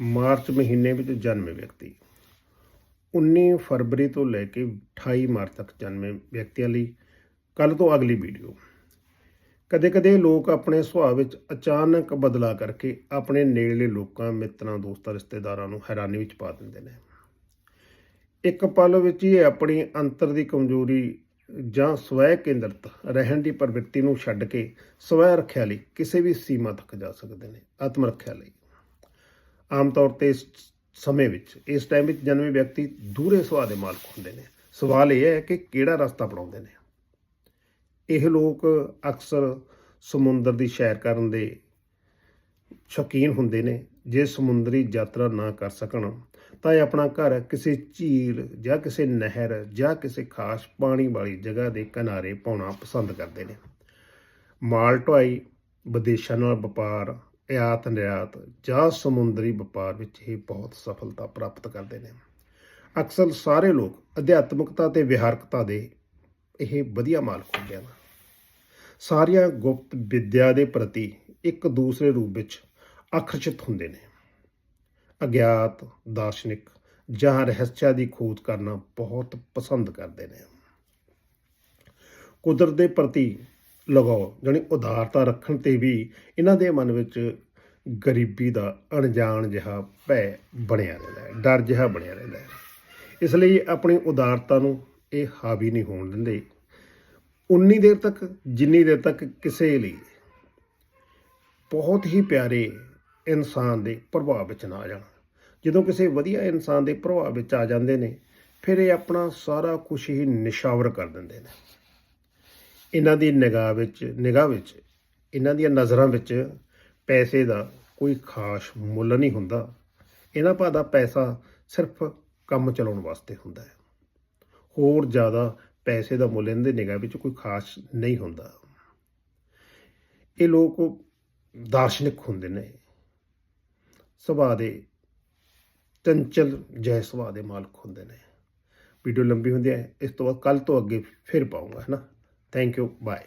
March ਮਹੀਨੇ ਵਿੱਚ ਜਨਮੇ ਵਿਅਕਤੀ। 19 ਫਰਵਰੀ ਤੋਂ ਲੈ ਕੇ 28 ਮਾਰਚ ਤੱਕ ਜਨਮੇ ਵਿਅਕਤੀਆਂ ਲਈ। ਕੱਲ ਤੋਂ ਅਗਲੀ ਵੀਡੀਓ। ਕਦੇ-ਕਦੇ ਲੋਕ ਆਪਣੇ ਸੁਭਾਅ ਵਿੱਚ ਅਚਾਨਕ ਬਦਲਾਅ ਕਰਕੇ ਆਪਣੇ ਨੇੜਲੇ ਲੋਕਾਂ, ਮਿੱਤਰਾਂ, ਦੋਸਤਾਂ, ਰਿਸ਼ਤੇਦਾਰਾਂ ਨੂੰ ਹੈਰਾਨੀ ਵਿੱਚ ਪਾ ਦਿੰਦੇ ਨੇ। ਇੱਕ ਪਲ ਵਿੱਚ ਹੀ ਆਪਣੀ ਅੰਤਰ ਦੀ ਕਮਜ਼ੋਰੀ ਜਾਂ ਸਵੈ ਕੇਂਦਰਿਤ ਰਹਿਣ ਦੀ ਪ੍ਰਵਿਰਤੀ ਨੂੰ ਛੱਡ ਕੇ ਸਵੈ ਰੱਖਿਆ ਲਈ ਕਿਸੇ ਵੀ ਸੀਮਾ ਤੱਕ ਜਾ ਸਕਦੇ ਨੇ ਆਤਮ ਰੱਖਿਆ ਲਈ। ਆਮ ਤੌਰ ਤੇ ਇਸ ਸਮੇਂ ਵਿੱਚ, ਇਸ ਟਾਈਮ ਵਿੱਚ ਜਨਮੇ ਵਿਅਕਤੀ ਦੂਰੇ ਸੁਭਾਅ ਦੇ ਮਾਲਕ ਹੁੰਦੇ ਨੇ। ਸਵਾਲ ਇਹ ਹੈ ਕਿ ਕਿਹੜਾ ਰਸਤਾ ਅਪਣਾਉਂਦੇ ਨੇ? ਇਹ ਲੋਕ ਅਕਸਰ ਸਮੁੰਦਰ ਦੀ ਸੈਰ ਕਰਨ ਦੇ ਸ਼ੌਕੀਨ ਹੁੰਦੇ ਨੇ। ਜੇ ਸਮੁੰਦਰੀ ਯਾਤਰਾ ਨਾ ਕਰ ਸਕਣ, ਤਾਂ ਇਹ ਆਪਣਾ ਘਰ ਕਿਸੇ ਝੀਲ ਜਾਂ ਕਿਸੇ ਨਹਿਰ ਜਾਂ ਕਿਸੇ ਖਾਸ ਪਾਣੀ ਵਾਲੀ ਜਗ੍ਹਾ ਦੇ ਕਿਨਾਰੇ ਪਾਉਣਾ ਪਸੰਦ ਕਰਦੇ ਨੇ। ਮਾਲ ਢੁਆਈ, ਵਿਦੇਸ਼ਾਂ ਨਾਲ ਵਪਾਰ ਆਯਾਤ ਨਿਰਯਾਤ ਜਾਂ ਸਮੁੰਦਰੀ ਵਪਾਰ ਵਿੱਚ ਹੀ ਬਹੁਤ ਸਫਲਤਾ ਪ੍ਰਾਪਤ ਕਰਦੇ ਨੇ। ਅਕਸਰ ਸਾਰੇ ਲੋਕ ਅਧਿਆਤਮਿਕਤਾ ਤੇ ਵਿਹਾਰਕਤਾ ਦੇ ਇਹ ਵਧੀਆ ਮਾਲਕ ਹੁੰਦੇ ਹਨ। ਸਾਰੀਆਂ ਗੁਪਤ ਵਿਦਿਆ ਦੇ ਪ੍ਰਤੀ ਇੱਕ ਦੂਸਰੇ ਰੂਪ ਵਿੱਚ ਆਕਰਸ਼ਿਤ ਹੁੰਦੇ ਨੇ। ਅਗਿਆਤ, ਦਾਰਸ਼ਨਿਕ ਜਾਂ ਰਹੱਸਿਆ ਦੀ ਖੋਜ ਕਰਨਾ ਬਹੁਤ ਪਸੰਦ ਕਰਦੇ ਨੇ। ਕੁਦਰਤ ਦੇ ਪ੍ਰਤੀ ਲਗਾਓ, ਜਾਣੀ ਉਦਾਰਤਾ ਰੱਖਣ ਤੇ ਵੀ ਇਹਨਾਂ ਦੇ ਮਨ ਵਿੱਚ ਗਰੀਬੀ ਦਾ ਅਣਜਾਣ ਜਿਹਾ ਭੈ ਬਣਿਆ ਰਹਿੰਦਾ ਹੈ, ਡਰ ਜਿਹਾ ਬਣਿਆ ਰਹਿੰਦਾ ਹੈ। ਇਸ ਲਈ ਆਪਣੀ ਉਦਾਰਤਾ ਨੂੰ ਇਹ ਹਾਵੀ ਨਹੀਂ ਹੋਣ ਦਿੰਦੇ। ਉਨੀ ਦੇਰ ਤੱਕ, ਜਿੰਨੀ ਦੇਰ ਤੱਕ ਕਿਸੇ ਲਈ ਬਹੁਤ ਹੀ ਪਿਆਰੇ ਇਨਸਾਨ ਦੇ ਪ੍ਰਭਾਵ ਵਿੱਚ ਨਾ ਆ ਜਾਣ। ਜਦੋਂ ਕਿਸੇ ਵਧੀਆ ਇਨਸਾਨ ਦੇ ਪ੍ਰਭਾਵ ਵਿੱਚ ਆ ਜਾਂਦੇ ਨੇ, ਫਿਰ ਇਹ ਆਪਣਾ ਸਾਰਾ ਕੁਝ ਹੀ ਨਿਸ਼ਾਵਰ ਕਰ ਦਿੰਦੇ ਨੇ। ਇਹਨਾਂ ਦੀ ਨਿਗਾਹ ਵਿੱਚ ਨਿਗਾਹ ਵਿੱਚ, ਇਹਨਾਂ ਦੀਆਂ ਨਜ਼ਰਾਂ ਵਿੱਚ ਪੈਸੇ ਦਾ ਕੋਈ ਖਾਸ ਮੁੱਲ ਨਹੀਂ ਹੁੰਦਾ। ਇਹਨਾਂ ਭਾਅ ਦਾ ਪੈਸਾ ਸਿਰਫ ਕੰਮ ਚਲਾਉਣ ਵਾਸਤੇ ਹੁੰਦਾ ਹੈ। ਹੋਰ ਜ਼ਿਆਦਾ ਪੈਸੇ ਦਾ ਮੁੱਲ ਇਹਨਾਂ ਦੀ ਨਿਗਾਹ ਵਿੱਚ ਕੋਈ ਖਾਸ ਨਹੀਂ ਹੁੰਦਾ। ਇਹ ਲੋਕ ਦਾਰਸ਼ਨਿਕ ਹੁੰਦੇ ਨੇ। ਸੁਭਾਅ ਦੇ ਚੰਚਲ ਜੈ ਸੁਭਾਅ ਦੇ ਮਾਲਕ ਹੁੰਦੇ ਨੇ। ਵੀਡੀਓ ਲੰਬੀ ਹੁੰਦੀ ਹੈ, ਇਸ ਤੋਂ ਬਾਅਦ ਕੱਲ ਤੋਂ ਅੱਗੇ ਫਿਰ ਪਾਉਂਗਾ, ਹੈ ਨਾ? Thank you. Bye.